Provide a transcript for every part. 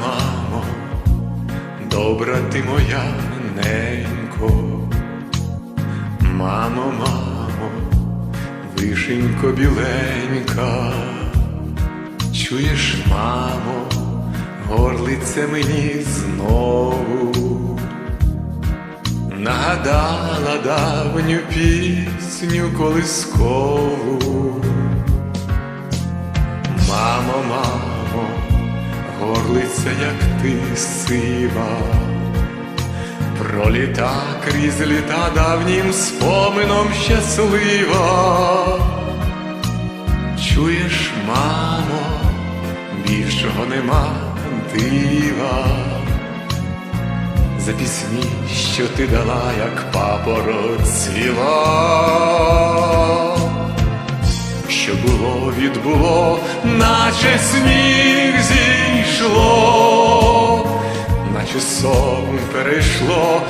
мамо, добра ти моя ненько, мамо, мамо, вишенько біленька, чуєш, мамо, горлиця мені знову. Нагадала давню пісню колискову. Мамо, мамо, горлиця, як ти сива, проліта крізь літа давнім спомином щаслива. Чуєш, мамо, більшого нема дива. За пісні, що ти дала, як папороть цвіла що було, відбуло, наче сніг зійшло, наче сон перейшло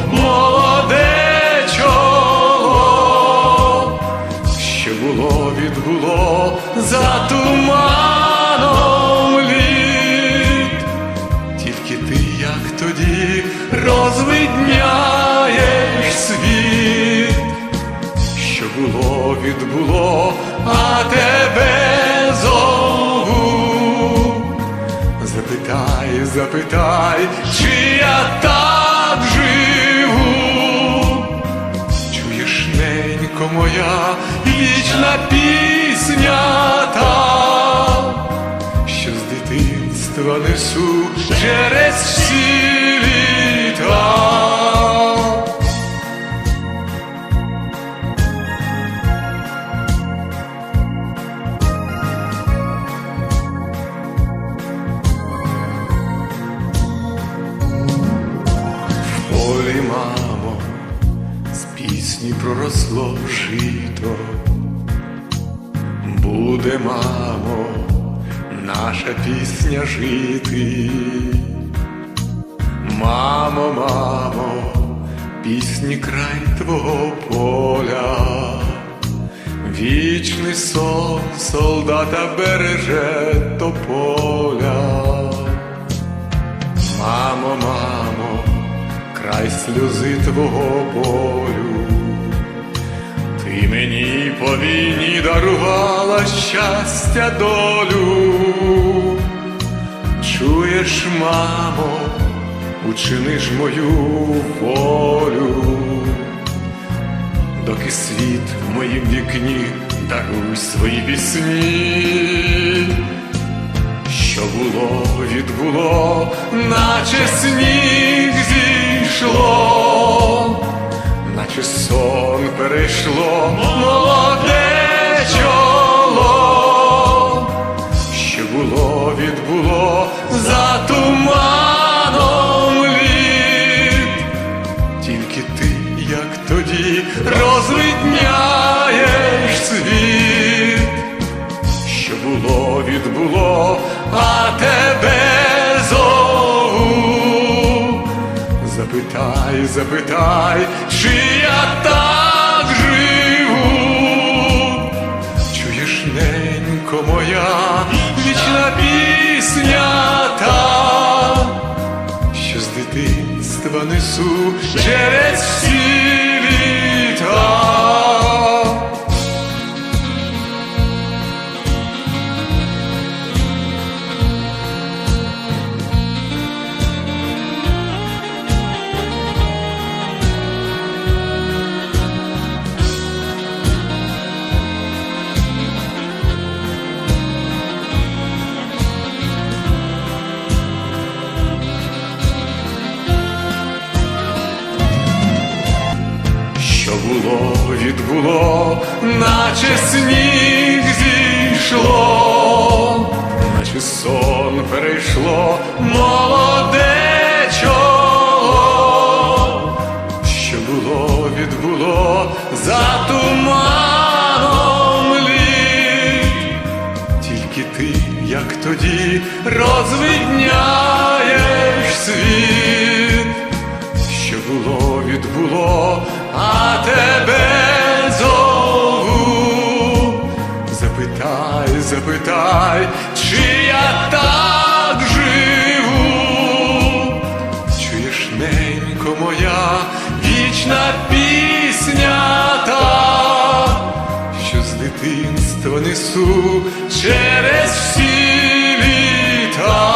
було, відбуло, а тебе зову. Запитай, запитай, чи я так живу. Чуєш, ненько моя, вічна пісня та, що з дитинства несу через всі літа. Пісні проросло жито. Буде, мамо, наша пісня жити. Мамо, мамо, пісні край твого поля. Вічний сон солдата береже тополя. Мамо, мамо, край сльози твого мені по війні дарувала щастя долю. Чуєш, мамо, учини ж мою волю, доки світ в моїм вікні даруй свої пісні що було, відбуло, наче сніг зійшло, наче сон перейшло, молоде чоло, що було, відбуло за туманом літ, тільки ти, як тоді, розвидняєш світ. Що було, відбуло, а тебе. Запитай, запитай, чи я так живу. Чуєш, ненько моя, вічна пісня та, що з дитинства несу через відбуло, наче сніг зійшло, наче сон перейшло, молоде. Що було, відбуло, за туманом тільки ти, як тоді, розвидняєш світ дитинство несу через всі літа.